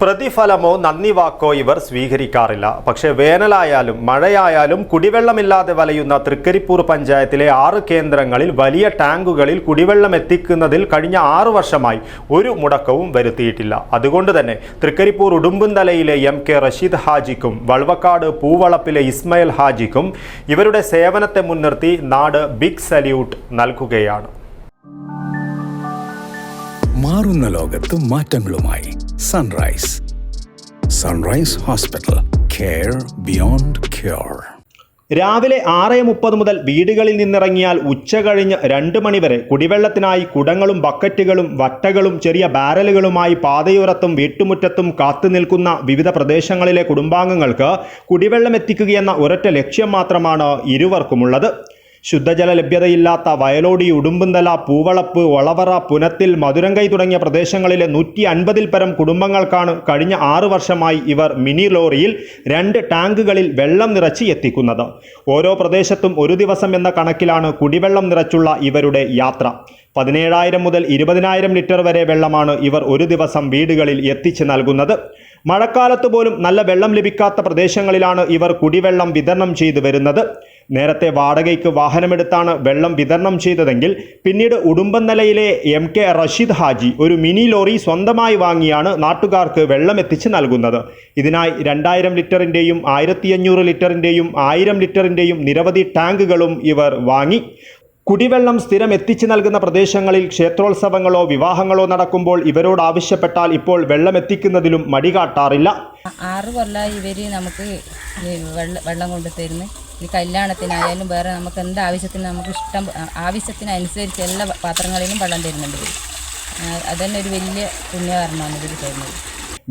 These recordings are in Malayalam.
പ്രതിഫലമോ നന്ദി വാക്കോ ഇവർ സ്വീകരിക്കാറില്ല. പക്ഷേ വേനലായാലും മഴയായാലും കുടിവെള്ളമില്ലാതെ വലയുന്ന തൃക്കരിപ്പൂർ പഞ്ചായത്തിലെ ആറ് കേന്ദ്രങ്ങളിൽ വലിയ ടാങ്കുകളിൽ കുടിവെള്ളം എത്തിക്കുന്നതിൽ കഴിഞ്ഞ ആറു വർഷമായി ഒരു മുടക്കവും വരുത്തിയിട്ടില്ല. അതുകൊണ്ട് തന്നെ തൃക്കരിപ്പൂർ ഉടുമ്പുന്തലയിലെ എം കെ റഷീദ് ഹാജിക്കും വൾവക്കാട് പൂവളപ്പിലെ ഇസ്മയിൽ ഹാജിക്കും ഇവരുടെ സേവനത്തെ മുൻനിർത്തി നാട് ബിഗ് സല്യൂട്ട് നൽകുകയാണ്. മാറുന്ന ലോകത്ത് മാറ്റങ്ങളുമായി sunrise sunrise hospital care beyond cure രാവിലെ ആറ് മുപ്പത് മുതൽ വീടുകളിൽ നിന്നിറങ്ങിയാൽ ഉച്ച കഴിഞ്ഞ് രണ്ട് മണിവരെ കുടിവെള്ളത്തിനായി കുടങ്ങളും ബക്കറ്റുകളും വട്ടകളും ചെറിയ ബാരലുകളുമായി പാതയോരത്തും വീട്ടുമുറ്റത്തും കാത്തുനിൽക്കുന്ന വിവിധ പ്രദേശങ്ങളിലെ കുടുംബാംഗങ്ങൾക്ക് കുടിവെള്ളം എത്തിക്കുകയെന്ന ഒരൊറ്റ ലക്ഷ്യം മാത്രമാണ് ഇരുവർക്കുമുള്ളത്. ശുദ്ധജല ലഭ്യതയില്ലാത്ത വയലോടി ഉടുമ്പുന്തല പൂവളപ്പ് ഒളവറ പുനത്തിൽ മധുരങ്കൈ തുടങ്ങിയ പ്രദേശങ്ങളിലെ നൂറ്റി അൻപതിൽ പരം കുടുംബങ്ങൾക്കാണ് കഴിഞ്ഞ ആറ് വർഷമായി ഇവർ മിനി ലോറിയിൽ രണ്ട് ടാങ്കുകളിൽ വെള്ളം നിറച്ച് എത്തിക്കുന്നത്. ഓരോ പ്രദേശത്തും ഒരു ദിവസം എന്ന കണക്കിലാണ് കുടിവെള്ളം നിറച്ചുള്ള ഇവരുടെ യാത്ര. പതിനേഴായിരം മുതൽ ഇരുപതിനായിരം ലിറ്റർ വരെ വെള്ളമാണ് ഇവർ ഒരു ദിവസം വീടുകളിൽ എത്തിച്ചു നൽകുന്നത്. മഴക്കാലത്ത് പോലും നല്ല വെള്ളം ലഭിക്കാത്ത പ്രദേശങ്ങളിലാണ് ഇവർ കുടിവെള്ളം വിതരണം ചെയ്തു വരുന്നത്. നേരത്തെ വാടകയ്ക്ക് വാഹനമെടുത്താണ് വെള്ളം വിതരണം ചെയ്തതെങ്കിൽ പിന്നീട് ഉടുമ്പന്നലയിലെ എം കെ റഷീദ് ഹാജി ഒരു മിനി ലോറി സ്വന്തമായി വാങ്ങിയാണ് നാട്ടുകാർക്ക് വെള്ളം എത്തിച്ച് നൽകുന്നത്. ഇതിനായി രണ്ടായിരം ലിറ്ററിന്റെയും ആയിരത്തി അഞ്ഞൂറ് ലിറ്ററിന്റെയും ആയിരം ലിറ്ററിന്റെയും നിരവധി ടാങ്കുകളും ഇവർ വാങ്ങി. കുടിവെള്ളം സ്ഥിരം എത്തിച്ചു നൽകുന്ന പ്രദേശങ്ങളിൽ ക്ഷേത്രോത്സവങ്ങളോ വിവാഹങ്ങളോ നടക്കുമ്പോൾ ഇവരോട് ആവശ്യപ്പെട്ടാൽ ഇപ്പോൾ വെള്ളം എത്തിക്കുന്നതിലും മടി കാട്ടാറില്ല ആറ് കൊല്ലമായി ഇവർ നമുക്ക് വെള്ളം കൊണ്ട് തരുന്നു ഈ കല്യാണത്തിനായാലും വേറെ നമുക്ക് എന്ത് ആവശ്യത്തിന് നമുക്ക് ഇഷ്ടം ആവശ്യത്തിനനുസരിച്ച് എല്ലാ പാത്രങ്ങളിലും വെള്ളം തരുന്നുണ്ട് അതന്നെ ഒരു വലിയ പുണ്യകാരണമാണ് ഇവർ തരുന്നത്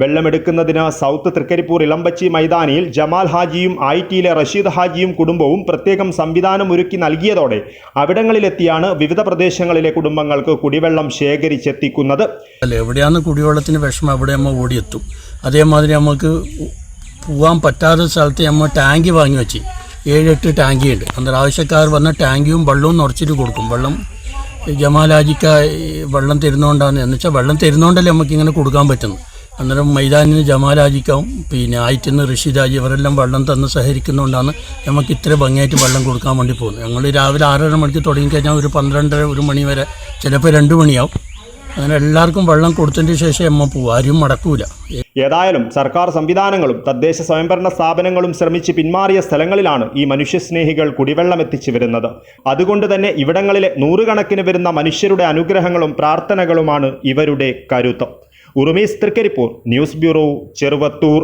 വെള്ളമെടുക്കുന്നതിന് സൗത്ത് തൃക്കരിപ്പൂർ ഇളമ്പച്ചി മൈതാനിയിൽ ജമാൽ ഹാജിയും ഐ ടിയിലെ റഷീദ് ഹാജിയും കുടുംബവും പ്രത്യേകം സംവിധാനം ഒരുക്കി നൽകിയതോടെ അവിടങ്ങളിലെത്തിയാണ് വിവിധ പ്രദേശങ്ങളിലെ കുടുംബങ്ങൾക്ക് കുടിവെള്ളം ശേഖരിച്ചെത്തിക്കുന്നത്. അല്ല എവിടെയാണ് കുടിവെള്ളത്തിന് വിഷമം? അവിടെ നമ്മൾ ഓടിയെത്തും. അതേമാതിരി നമുക്ക് പോകാൻ പറ്റാത്ത സ്ഥലത്ത് നമ്മൾ ടാങ്ക് വാങ്ങി വെച്ച് ഏഴെട്ട് ടാങ്കിയുണ്ട്. അന്നേരം ആവശ്യക്കാർ വന്ന ടാങ്കിയും വെള്ളവും നിറച്ചിട്ട് കൊടുക്കും. വെള്ളം ജമാലാജിക്ക വെള്ളം തരുന്നോണ്ടാണ് എന്ന് വെച്ചാൽ വെള്ളം തരുന്നോണ്ടല്ലേ നമുക്ക് ഇങ്ങനെ കൊടുക്കാൻ പറ്റുന്നത്. അന്നേരം മൈതാനിന് ജമാലാജിക്കാവും. പിന്നെ ആയിട്ടിന്ന് ഋഷിരാജ് ഇവരെല്ലാം വെള്ളം തന്ന് സഹകരിക്കുന്നതുകൊണ്ടാണ് നമുക്ക് ഇത്ര ഭംഗിയായിട്ട് വെള്ളം കൊടുക്കാൻ വേണ്ടി പോകുന്നത്. ഞങ്ങൾ രാവിലെ ആറര മണിക്ക് തുടങ്ങിക്കഴിഞ്ഞാൽ ഒരു പന്ത്രണ്ടര ഒരു മണി വരെ. ചിലപ്പോൾ രണ്ട് മണിയാവും. അങ്ങനെ എല്ലാവർക്കും വെള്ളം കൊടുത്തതിന് ശേഷം അമ്മ പോകും ആരും മടക്കൂല. ഏതായാലും സർക്കാർ സംവിധാനങ്ങളും തദ്ദേശ സ്വയംഭരണ സ്ഥാപനങ്ങളും ശ്രമിച്ച് പിന്മാറിയ സ്ഥലങ്ങളിലാണ് ഈ മനുഷ്യസ്നേഹികൾ കുടിവെള്ളം എത്തിച്ചു വരുന്നത്. അതുകൊണ്ട് തന്നെ ഇവിടങ്ങളിലെ നൂറുകണക്കിന് വരുന്ന മനുഷ്യരുടെ അനുഗ്രഹങ്ങളും പ്രാർത്ഥനകളുമാണ് ഇവരുടെ കരുത്തം. Urumees Trikaripur news bureau Cheruvathur.